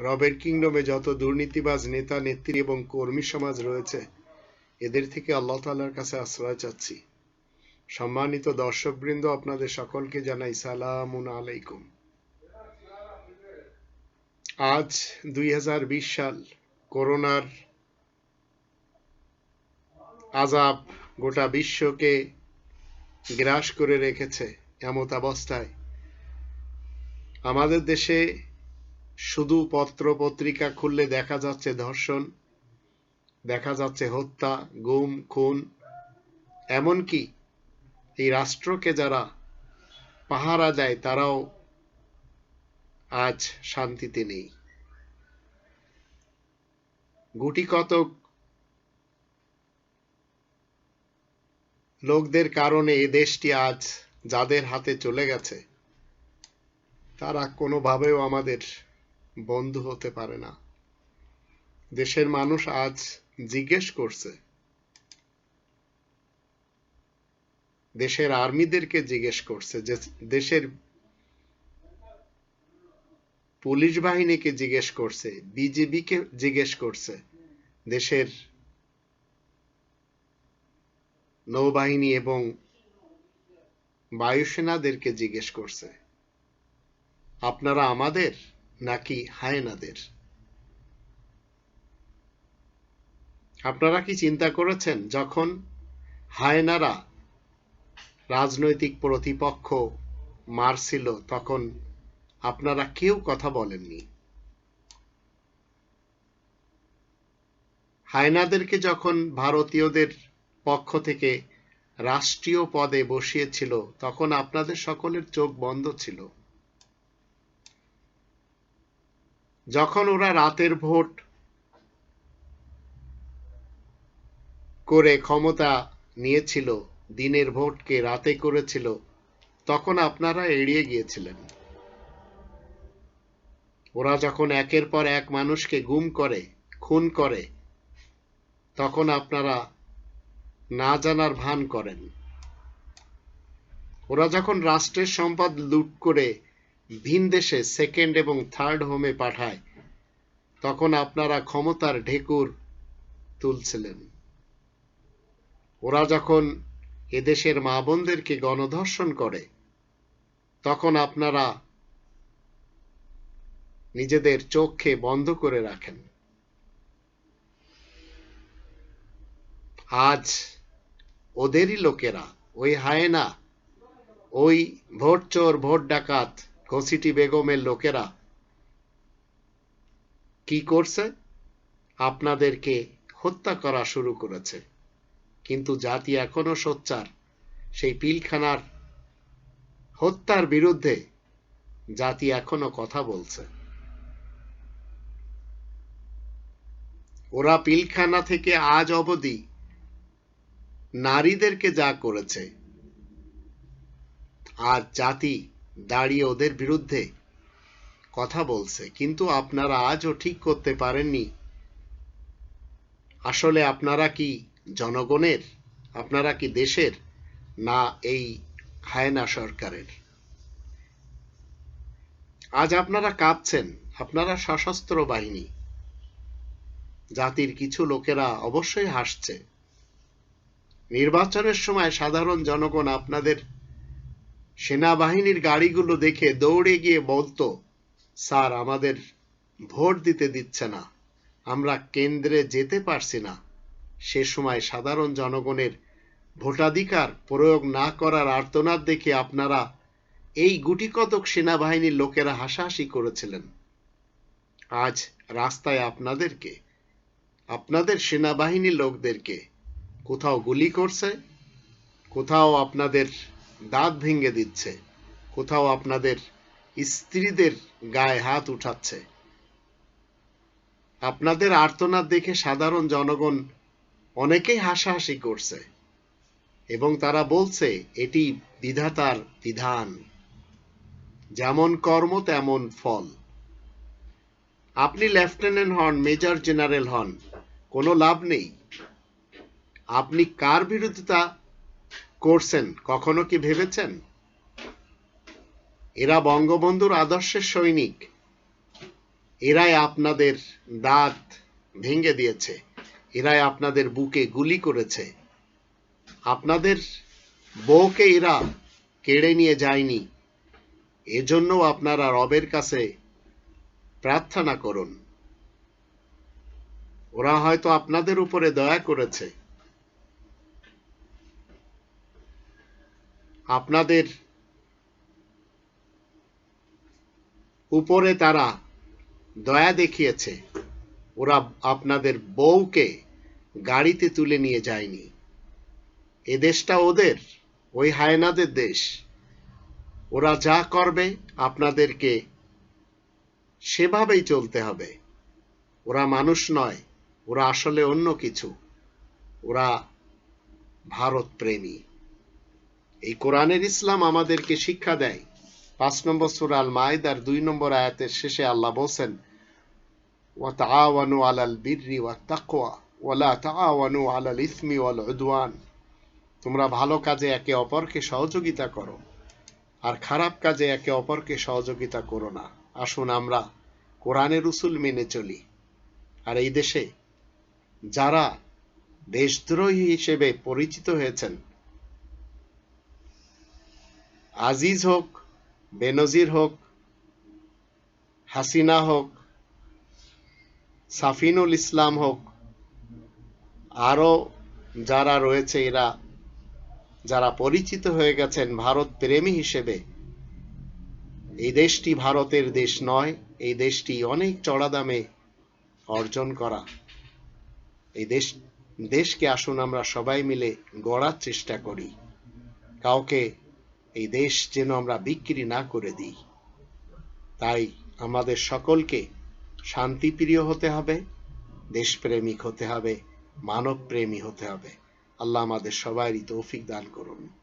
রবের কিংডমে যত দুর্নীতিবাজ নেতা, নেত্রী এবং কর্মী সমাজ রয়েছে, এদের থেকে আল্লাহ তাআলার কাছে আশ্রয় চাচ্ছি। সম্মানিত দর্শকবৃন্দ, আপনাদের সকলকে জানাই সালামুন আলাইকুম। আজ দুই হাজার বিশ সাল করোনার আজাব গোটা বিশ্বকে গ্রাস করে রেখেছে এমত অবস্থায়। আমাদের দেশে শুধু পত্র পত্রিকা খুললে দেখা যাচ্ছে ধর্ষণ, দেখা যাচ্ছে হত্যা, গুম, খুন। এমনকি এই রাষ্ট্রকে যারা পাহারা দেয়, তারাও আজ শান্তিতে নেই। গুটি কতক লোকদের কারণে এ দেশটি আজ যাদের হাতে চলে গেছে, তারা কোনোভাবেও আমাদের বন্ধু হতে পারে না। দেশের মানুষ আজ জিজ্ঞেস করছে, দেশের আর্মিদেরকে জিজ্ঞেস করছে যে, দেশের পুলিশ বাহিনীকে জিজ্ঞেস করছে, বিজিবিকে জিজ্ঞেস করছে, দেশের নৌবাহিনী এবং বায়ুসেনাদেরকে জিজ্ঞেস করছে। আপনারা আমাদের নাকি হায়নাদের? আপনারা কি চিন্তা করেছেন যখন হায়নারা রাজনৈতিক প্রতিপক্ষ মারছিল তখন আপনারা কেউ কথা বলেননি? হায়নাদেরকে যখন ভারতীয়দের পক্ষ থেকে রাষ্ট্রীয় পদে বসিয়েছিল, তখন আপনাদের সকলের চোখ বন্ধ ছিল। যখন ওরা রাতের ভোট করে ক্ষমতা নিয়েছিল, দিনের ভোটকে রাতে করেছিল, তখন আপনারা এড়িয়ে গিয়েছিলেন। ওরা যখন একের পর এক মানুষকে গুম করে, খুন করে, তখন আপনারা না জানার ভান করেন। ওরা যখন রাষ্ট্রের সম্পদ লুট করে ভিন দেশে সেকেন্ড এবং থার্ড হোমে পাঠায়, তখন আপনারা ক্ষমতার ঢেকুর তুলছিলেন। ওরা যখন এদেশের মা বোনদেরকে গণধর্ষণ করে, তখন আপনারা নিজেদের চোখকে বন্ধ করে রাখেন। আজ ওদেরই লোকেরা, ওই হায়না, ওই ভোট চোর, ভোট ডাকাত ঘসিটি বেগমের লোকেরা কি করছে? আপনাদেরকে হত্যা করা শুরু করেছে। কিন্তু জাতি এখনও সোচ্চার। সেই পিলখানার হত্যার বিরুদ্ধে জাতি এখনও কথা বলছে। ওরা পিলখানা থেকে আজ অবধি নারীদেরকে যা করেছে আর জাতি দাঁড়িয়ে ওদের বিরুদ্ধে কথা বলছে। কিন্তু আপনারা আজও ঠিক করতে পারেননি। আসলে আপনারা কি জনগণের? আপনারা কি দেশের? না, এই হায়না সরকারের। আজ আপনারা কাঁপছেন। আপনারা সশস্ত্র বাহিনী। জাতির কিছু লোকেরা অবশ্যই হাসছে। নির্বাচনের সময় সাধারণ জনগণ আপনাদের সেনাবাহিনীর গাড়িগুলো দেখে দৌড়ে গিয়ে বলতো, স্যার, আমাদের ভোট দিতে দিচ্ছে না। আমরা কেন্দ্রে যেতে পারছি না। সে সময় সাধারণ জনগণের ভোটাধিকার প্রয়োগ না করার আর্তনাদ দেখে আপনারা এই গুটিকতক সেনাবাহিনীর লোকেরা হাসাহাসি করেছিলেন। আজ রাস্তায় আপনাদেরকে, আপনাদের সেনাবাহিনীর লোকদেরকে কোথাও গুলি করছে, কোথাও আপনাদের দাঁত ভেঙে দিচ্ছে। কোথাও আপনাদের স্ত্রীদের গায়ে হাত উঠাচ্ছে। আপনাদের আর্তনাদ দেখে সাধারণ জনগণ অনেকেই হাসাহাসি করছে এবং তারা বলছে, এটি বিধাতার বিধান। যেমন কর্ম, তেমন ফল। আপনি লেফটেন্যান্ট হন, মেজর জেনারেল হন, কোনো লাভ নেই। আপনি কার বিরোধিতা করছেন? কখনো কি ভেবেছেন? এরা বঙ্গবন্ধুর আদর্শের সৈনিক। এরাই আপনাদের দাঁত ভেঙে দিয়েছে। এরাই আপনাদের বুকে গুলি করেছে। আপনাদের বউকে এরা কেড়ে নিয়ে যায়নি। এজন্য আপনারা রবের কাছে প্রার্থনা করুন। ওরা হয়তো আপনাদের উপরে দয়া করেছে। আপনাদের উপরে তারা দয়া দেখিয়েছে। ওরা আপনাদের বউকে গাড়িতে তুলে নিয়ে যায়নি। এ দেশটা ওদের, ওই হায়নাদের দেশ। ওরা যা করবে, আপনাদেরকে সেভাবেই চলতে হবে। ওরা মানুষ নয়, ওরা আসলে অন্য কিছু। ওরা ভারত প্রেমী এই কোরআনের ইসলাম আমাদেরকে শিক্ষা দেয়। পাঁচ নম্বর সুর আল মায়দার দুই নম্বর আয়াতের শেষে আল্লাহ বলছেন ইসমি তোমরা ভালো কাজে একে অপরকে সহযোগিতা করো, আর খারাপ কাজে একে অপরকে সহযোগিতা করো না। আসুন আমরা কোরআনের উসুল মেনে চলি। আর এই দেশে যারা দেশদ্রোহী হিসেবে পরিচিত হয়েছেন আজিজ হোক বেনজির হোক হাসিনা হোক সাফিনুল ইসলাম হোক আরও যারা রয়েছে এরা, যারা পরিচিত হয়ে গেছেন ভারত প্রেমী হিসেবে, এই দেশটি ভারতের দেশ নয়, এই দেশটি অনেক চড়া দামে অর্জন করা। এই দেশ, দেশকে আসুন আমরা সবাই মিলে গড়ার চেষ্টা করি। কাউকে এই দেশ যেন আমরা বিক্রি না করে দিই। তাই আমাদের সকলকে শান্তিপ্রিয় হতে হবে, দেশপ্রেমিক হতে হবে, মানবপ্রেমী হতে হবে। আল্লাহ আমাদের সবারই তৌফিক দান করুন।